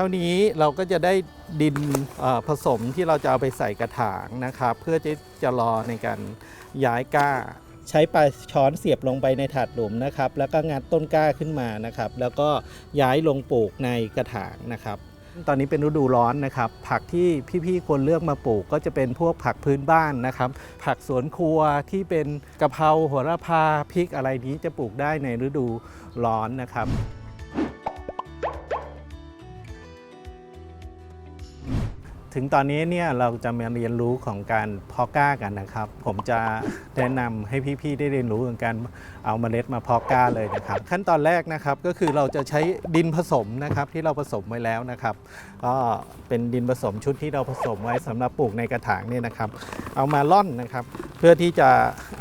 เท่านี้เราก็จะได้ดินผสมที่เราจะเอาไปใส่กระถางนะครับ เพื่อที่จะรอในการย้ายก้า ใช้ปลายช้อนเสียบลงไปในถาดหลุมนะครับ แล้วก็งัดต้นก้าขึ้นมานะครับ แล้วก็ย้ายลงปลูกในกระถางนะครับ ตอนนี้เป็นฤดูร้อนนะครับ ผักที่พี่ๆควรเลือกมาปลูก ก็จะเป็นพวกผักพื้นบ้านนะครับ ผักสวนครัวที่เป็นกะเพราโหระพาพริกอะไรนี้จะปลูกได้ในฤดูร้อนนะครับ ถึงตอนนี้เนี่ยเราจะมาเรียนรู้ของการเพาะกล้ากันนะครับ ผมจะแนะนำให้พี่ๆได้เรียนรู้ของการเอาเมล็ดมาเพาะกล้าเลยนะครับ ขั้นตอนแรกนะครับก็คือเราจะใช้ดินผสมนะครับที่เราผสมไว้แล้วนะครับ ก็เป็นดินผสมชุดที่เราผสมไว้สำหรับปลูกในกระถางเนี่ยนะครับ เอามาล่อนนะครับ เพื่อที่จะ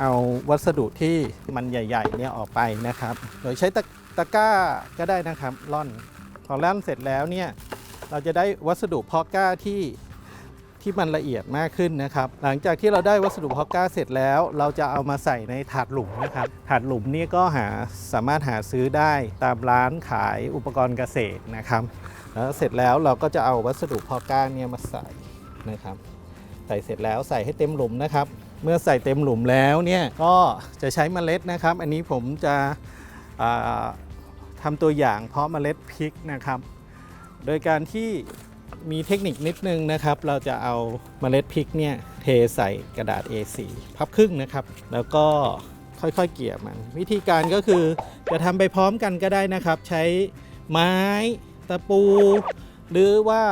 เอาวัสดุที่มันใหญ่ๆเนี่ยออกไปนะครับ โดยใช้ตะตะกร้าก็ได้นะครับล่อนพอล่อนเสร็จแล้วเนี่ย เราจะได้วัสดุพาะกล้าที่ที่มันละเอียดมากขึ้นนะครับ หลังจากที่เราได้วัสดุพาะกล้าเสร็จแล้ว เราจะเอามาใส่ในถาดหลุมนะครับ ถาดหลุมนี่ก็หาสามารถหาซื้อได้ตามร้านขายอุปกรณ์เกษตรนะครับ แล้วเสร็จแล้วเราก็จะเอาวัสดุพาะกล้าเนี่ยมาใส่นะครับ ใส่เสร็จแล้วใส่ให้เต็มหลุมนะครับ เมื่อใส่เต็มหลุมแล้วเนี่ยก็จะใช้เมล็ดนะครับ อันนี้ผมจะทำตัวอย่างเพาะเมล็ดพริกนะครับ โดยการที่มีเทคนิคนิดนึงนะครับ เราจะเอาเมล็ดพริกเนี่ยเทใส่กระดาษ A4 พับครึ่งนะครับ แล้วก็ค่อยๆเกี่ยมัน วิธีการก็คือจะทำไปพร้อมกันก็ได้นะครับ ใช้ไม้ตะปู หรือว่า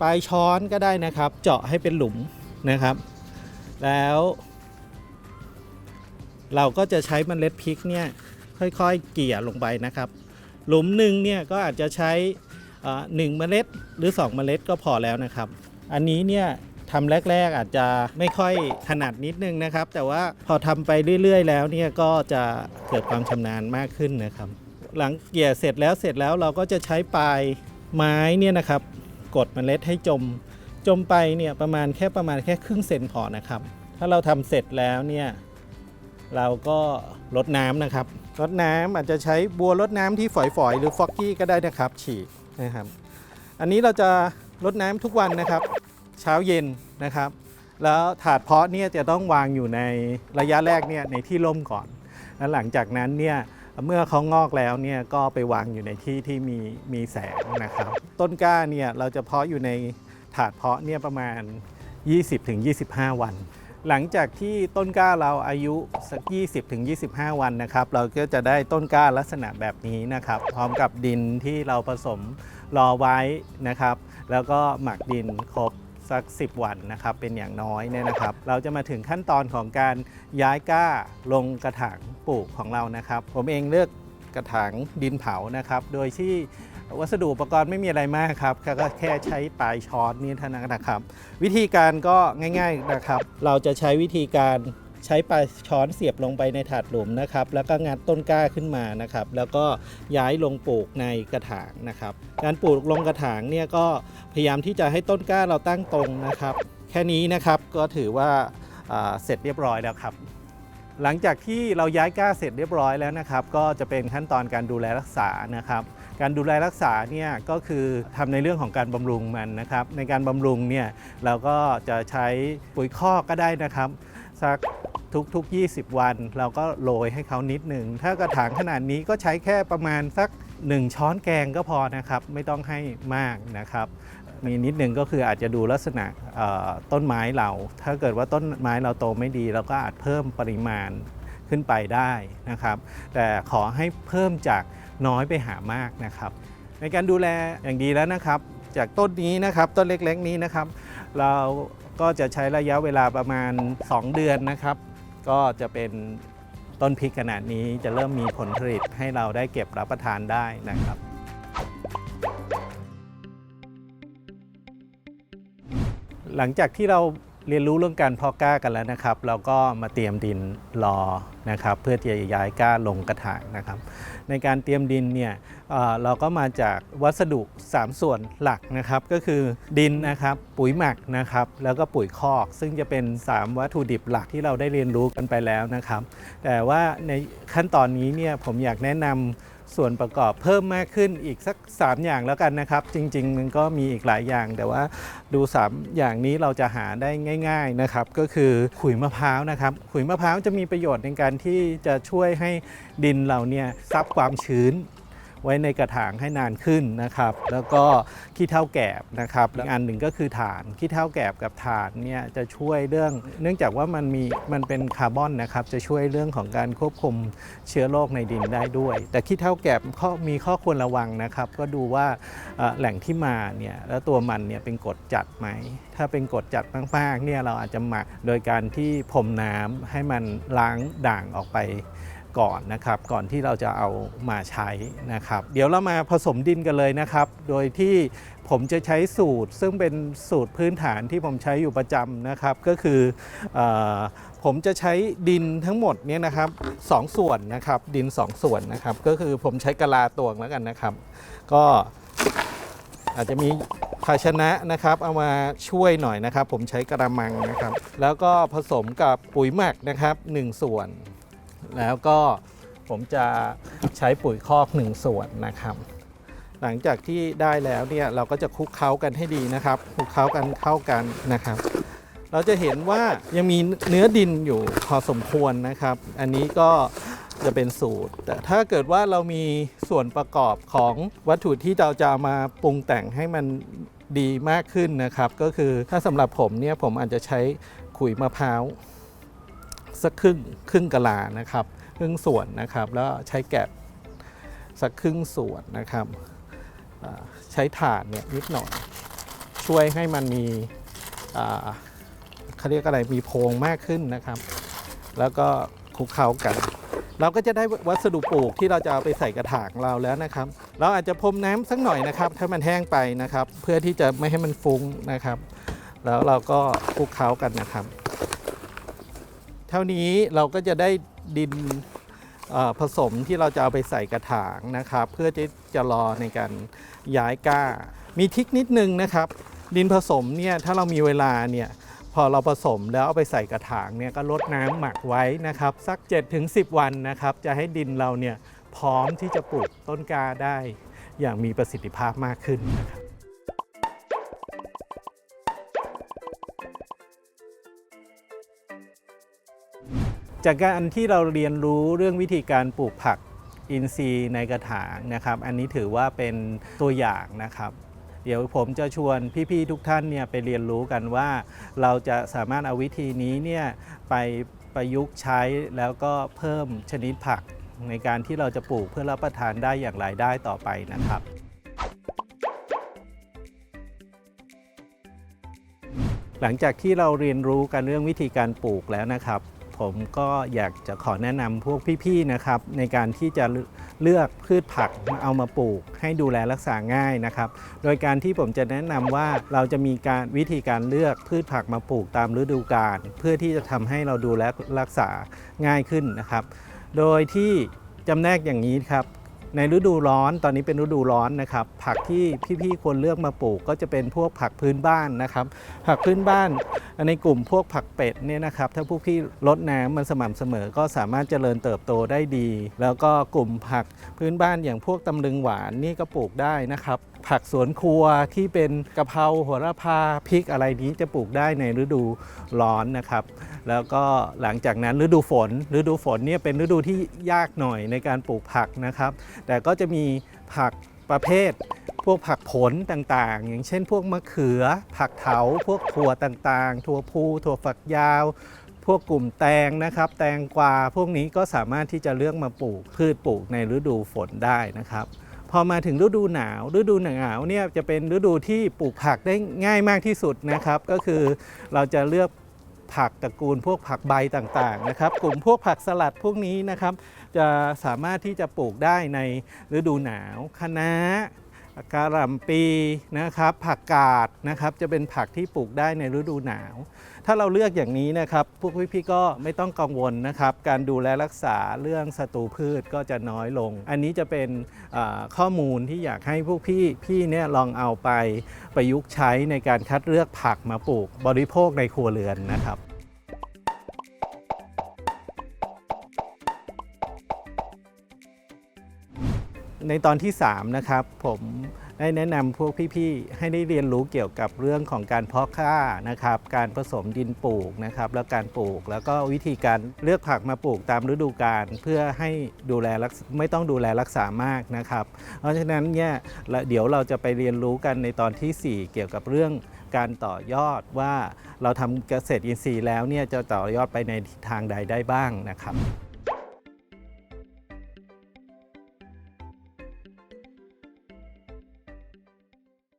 ปลายช้อนก็ได้นะครับ เจาะให้เป็นหลุมนะครับ แล้ว เราก็จะใช้เมล็ดพริกเนี่ยค่อยๆเกี่ยลงไปนะครับ หลุมหนึ่งเนี่ยก็อาจจะใช้ หนึ่งเมล็ดหรือ 2 เมล็ดก็พอแล้วนะครับ อันนี้เนี่ยทำแรก ๆ อาจจะไม่ค่อยถนัดนิดนึงนะครับ แต่ว่าพอทำไปเรื่อย ๆ แล้วเนี่ยก็จะเกิดความชำนาญมากขึ้นนะครับ หลังเกี่ยเสร็จแล้วเสร็จแล้วเราก็จะใช้ปลายไม้เนี่ยนะครับ กดเมล็ดให้จม จมไปเนี่ยประมาณแค่ประมาณแค่ครึ่งเซนพอนะครับ ถ้าเราทำเสร็จแล้วเนี่ยเราก็ลดน้ำนะครับลดน้ำอาจจะใช้บัวลดน้ำที่ฝอยๆ หรือฟอกกี้ก็ได้นะครับ ฉีด นะครับ อันนี้เราจะลดน้ำทุกวันนะครับ เช้าเย็นนะครับ แล้วถาดเพาะเนี่ยจะต้องวางอยู่ในระยะแรกเนี่ยในที่ร่มก่อน แล้วหลังจากนั้นเนี่ยเมื่อเขางอกแล้วเนี่ยก็ไปวางอยู่ในที่ที่มีมีแสงนะครับ ต้นกล้าเนี่ยเราจะเพาะอยู่ในถาดเพาะเนี่ยประมาณ 20-25 วัน หลังจากที่ต้นกล้าเราอายุสัก 20-25 วันนะครับ เราก็จะได้ต้นกล้าลักษณะแบบนี้นะครับ พร้อมกับดินที่เราผสมรอไว้นะครับ แล้วก็หมักดินครบสัก 10 วันนะครับ เป็นอย่างน้อยเนี่ยนะครับ เราจะมาถึงขั้นตอนของการย้ายกล้าลงกระถางปลูกของเรานะครับ ผมเองเลือกกระถางดินเผานะครับ โดยที่ วัสดุอุปกรณ์ไม่มีอะไรมากครับก็แค่ใช้ปลายช้อนนี่เท่านั้นนะครับ วิธีการก็ง่าย ๆนะครับ เราจะใช้วิธีการใช้ปลายช้อนเสียบลงไปในถาดหลุมนะครับ แล้วก็งัดต้นกล้าขึ้นมานะครับ แล้วก็ย้ายลงปลูกในกระถางนะครับ การปลูกลงกระถางเนี่ยก็พยายามที่จะให้ต้นกล้าเราตั้งตรงนะครับ แค่นี้นะครับก็ถือว่าาเสร็จเรียบร้อยแล้วครับ หลังจากที่เราย้ายกล้าเสร็จเรียบร้อยแล้วนะครับ ก็จะเป็นขั้นตอนการดูแลรักษานะครับ การดูแลรักษาเนี่ยก็คือทำในเรื่องของการบำรุงมันนะครับ ในการบำรุงเนี่ยเราก็จะใช้ปุ๋ยคอกก็ได้นะครับสักทุกๆ 20 วัน เราก็โรยให้เขานิดหนึ่ง ถ้ากระถางขนาดนี้ก็ใช้แค่ประมาณสัก 1 ช้อนแกงก็พอนะครับ ไม่ต้องให้มากนะครับ มีนิดหนึ่งก็คืออาจจะดูลักษณะต้นไม้เรา ถ้าเกิดว่าต้นไม้เราโตไม่ดี เราก็อาจเพิ่มปริมาณขึ้นไปได้นะครับ แต่ขอให้เพิ่มจาก น้อยไปหามากนะครับ ในการดูแลอย่างดีแล้วนะครับ จากต้นนี้นะครับต้นเล็กๆนี้นะครับ เราก็จะใช้ระยะเวลาประมาณ 2 เดือนนะครับ ก็จะเป็นต้นพริกขนาดนี้จะเริ่มมีผลผลิตให้เราได้เก็บรับประทานได้นะครับ หลังจากที่เรา เรียนรู้เรื่องการเพาะกล้ากันแล้วนะครับ เราก็มาเตรียมดินรอนะครับ เพื่อที่จะย้ายกล้าลงกระถางนะครับ ในการเตรียมดินเนี่ยเเราก็มาจากวัสดุ 3 ส่วนหลักนะครับ ก็คือดินนะครับ ปุ๋ยหมักนะครับ แล้วก็ปุ๋ยคอก ซึ่งจะเป็น 3 วัตถุดิบหลักที่เราได้เรียนรู้กันไปแล้วนะครับ แต่ว่าในขั้นตอนนี้เนี่ยผมอยากแนะนำ ส่วนประกอบเพิ่มมากขึ้นอีกสัก 3 อย่างแล้วกันนะครับ จริง ๆ มันก็มีอีกหลายอย่าง แต่ว่าดู 3 อย่างนี้เราจะหาได้ง่าย ๆนะครับ ก็คือขุยมะพร้าวนะครับ ขุยมะพร้าวจะมีประโยชน์ในการที่จะช่วยให้ดินเราเนี่ยซับความชื้น ไว้ในกระถางให้นานขึ้นนะครับ แล้วก็ขี้เถ้าแกบนะครับอีกอันหนึ่งก็คือถ่านขี้เถ้าแกบกับถ่านเนี่ยจะช่วยเรื่อง เนื่องจากว่ามันมีมันเป็นคาร์บอนนะครับจะช่วยเรื่องของการควบคุมเชื้อโรคในดินได้ด้วย แต่ขี้เถ้าแกบข้อมีข้อควรระวังนะครับ ก็ดูว่าแหล่งที่มาเนี่ยแล้วตัวมันเนี่ยเป็นกรดจัดไหม ถ้าเป็นกรดจัดมากๆเนี่ยเราอาจจะหมักโดยการที่พรมน้ำให้มันล้างด่างออกไป ก่อนนะครับก่อนที่เราจะเอามาใช้นะครับ เดี๋ยวเรามาผสมดินกันเลยนะครับ โดยที่ผมจะใช้สูตร ซึ่งเป็นสูตรพื้นฐานที่ผมใช้อยู่ประจำนะครับ ก็คืออผมจะใช้ดินทั้งหมดเนี่ยนะครับสองส่วนนะครับดินสองส่วนนะครับ ก็คือผมใช้กะลาตวงแล้วกันนะครับ ก็อาจจะมีภาชนะนะครับ เอามาช่วยหน่อยนะครับ ผมใช้กระมังนะครับ แล้วก็ผสมกับปุ๋ยหมักนะครับหนึ่งส่วน แล้วก็ผมจะใช้ปุ๋ยคอกหนึ่งส่วนนะครับ หลังจากที่ได้แล้วเนี่ยเราก็จะคลุกเคล้ากันให้ดีนะครับคลุกเคล้ากันเข้ากันนะครับ เราจะเห็นว่ายังมีเนื้อดินอยู่พอสมควรนะครับ อันนี้ก็จะเป็นสูตร แต่ถ้าเกิดว่าเรามีส่วนประกอบของวัตถุที่เราจะมาปรุงแต่งให้มันดีมากขึ้นนะครับ ก็คือถ้าสำหรับผมเนี่ยผมอาจจะใช้ขุยมะพร้าว สักครึ่งครึ่งกะลานะครับ ครึ่งส่วนนะครับ แล้วใช้แกะสักครึ่งส่วนนะครับใช้ถ่านเนี่ยนิดหน่อย ช่วยให้มันมีเขาเรียกอะไรมีโพรงมากขึ้นนะครับ แล้วก็คลุกเคล้ากัน เราก็จะได้วัสดุปลูกที่เราจะเอาไปใส่กระถางเราแล้วนะครับ เราอาจจะพรมน้ำสักหน่อยนะครับ ถ้ามันแห้งไปนะครับ เพื่อที่จะไม่ให้มันฟุ้งนะครับ แล้วเราก็คลุกเคล้ากันนะครับ เท่านี้เราก็จะได้ดินผสมที่เราจะเอาไปใส่กระถางนะครับ เพื่อที่จะรอในการย้ายก้า มีทิคนิดนึงนะครับ ดินผสมเนี่ยถ้าเรามีเวลาเนี่ยพอเราผสมแล้วเอาไปใส่กระถางเนี่ยก็ลดน้ำหมักไว้นะครับ สัก 7-10 วันนะครับ จะให้ดินเราเนี่ยพร้อมที่จะปลูกต้นกล้าได้อย่างมีประสิทธิภาพมากขึ้นนะครับ จากการที่เราเรียนรู้เรื่องวิธีการปลูกผักอินทรีย์ในกระถางนะครับ อันนี้ถือว่าเป็นตัวอย่างนะครับ เดี๋ยวผมจะชวนพี่ๆทุกท่านเนี่ยไปเรียนรู้กันว่า เราจะสามารถเอาวิธีนี้เนี่ยไปประยุกต์ใช้แล้วก็เพิ่มชนิดผักในการที่เราจะปลูกเพื่อรับประทานได้อย่างไรได้ต่อไปนะครับหลังจากที่เราเรียนรู้กันเรื่องวิธีการปลูกแล้วนะครับ ผมก็อยากจะขอแนะนำพวกพี่ๆนะครับ ในการที่จะเลือกพืชผักมาเอามาปลูก ให้ดูแลรักษาง่ายนะครับ โดยการที่ผมจะแนะนำว่าเราจะมีการวิธีการเลือกพืชผักมาปลูกตามฤดูกาลเพื่อที่จะทำให้เราดูแลรักษาง่ายขึ้นนะครับ โดยที่จำแนกอย่างนี้ครับ ในฤดูร้อนตอนนี้เป็นฤดูร้อนนะครับ ผักที่พี่ๆควรเลือกมาปลูกก็จะเป็นพวกผักพื้นบ้านนะครับ ผักพื้นบ้านในกลุ่มพวกผักเป็ดเนี่ยนะครับถ้าพวกพี่ลดน้ำมันสม่ำเสมอก็สามารถเจริญเติบโตได้ดี แล้วก็กลุ่มผักพื้นบ้านอย่างพวกตำลึงหวานนี่ก็ปลูกได้นะครับผักสวนครัวที่เป็นกะเพราโหระพาพริกอะไรนี้จะปลูกได้ในฤดูร้อนนะครับ แล้วก็หลังจากนั้นฤดูฝน ฤดูฝนเนี่ยเป็นฤดูที่ยากหน่อยในการปลูกผักนะครับ แต่ก็จะมีผักประเภท พวกผักผลต่างๆ อย่างเช่น พวกมะเขือ ผักเถาพวกถั่วต่างๆ ถั่วพูถั่วฝักยาว พวกกลุ่มแตงนะครับ แตงกวาพวกนี้ก็สามารถที่จะเลือกมาปลูกพืชปลูกในฤดูฝนได้นะครับ พอมาถึงฤดูหนาว ฤดูหนาวเนี่ยจะเป็นฤดูที่ปลูกผักได้ง่ายมากที่สุดนะครับ ก็คือเราจะเลือกผักตระกูลพวกผักใบต่างๆนะครับ กลุ่มพวกผักสลัดพวกนี้นะครับ จะสามารถที่จะปลูกได้ในฤดูหนาวคะน้า กะหล่ำปีนะครับ ผักกาดนะครับ จะเป็นผักที่ปลูกได้ในฤดูหนาว ถ้าเราเลือกอย่างนี้นะครับ พวกพี่ๆก็ไม่ต้องกังวลนะครับ การดูแลรักษาเรื่องศัตรูพืชก็จะน้อยลง อันนี้จะเป็นข้อมูลที่อยากให้พวกพี่พี่เนี่ยลองเอาไปประยุกต์ใช้ในการคัดเลือกผักมาปลูกบริโภคในครัวเรือนนะครับ ในตอนที่ 3 นะครับ ผมได้แนะนำพวกพี่ๆให้ได้เรียนรู้เกี่ยวกับเรื่องของการเพาะข้านะครับ การผสมดินปลูกนะครับ แล้วการปลูกแล้วก็วิธีการเลือกผักมาปลูกตามฤดูกาลเพื่อให้ดูแลไม่ต้องดูแลรักษามากนะครับ เพราะฉะนั้นเนี่ยละเดี๋ยวเราจะไปเรียนรู้กันในตอนทีสี่ 4 เกี่ยวกับเรื่องการต่อยอดว่าเราทำเกษตรอินทรีย์แล้วเนี่ยจะต่อยอดไปในทางใดได้บ้างนะครับ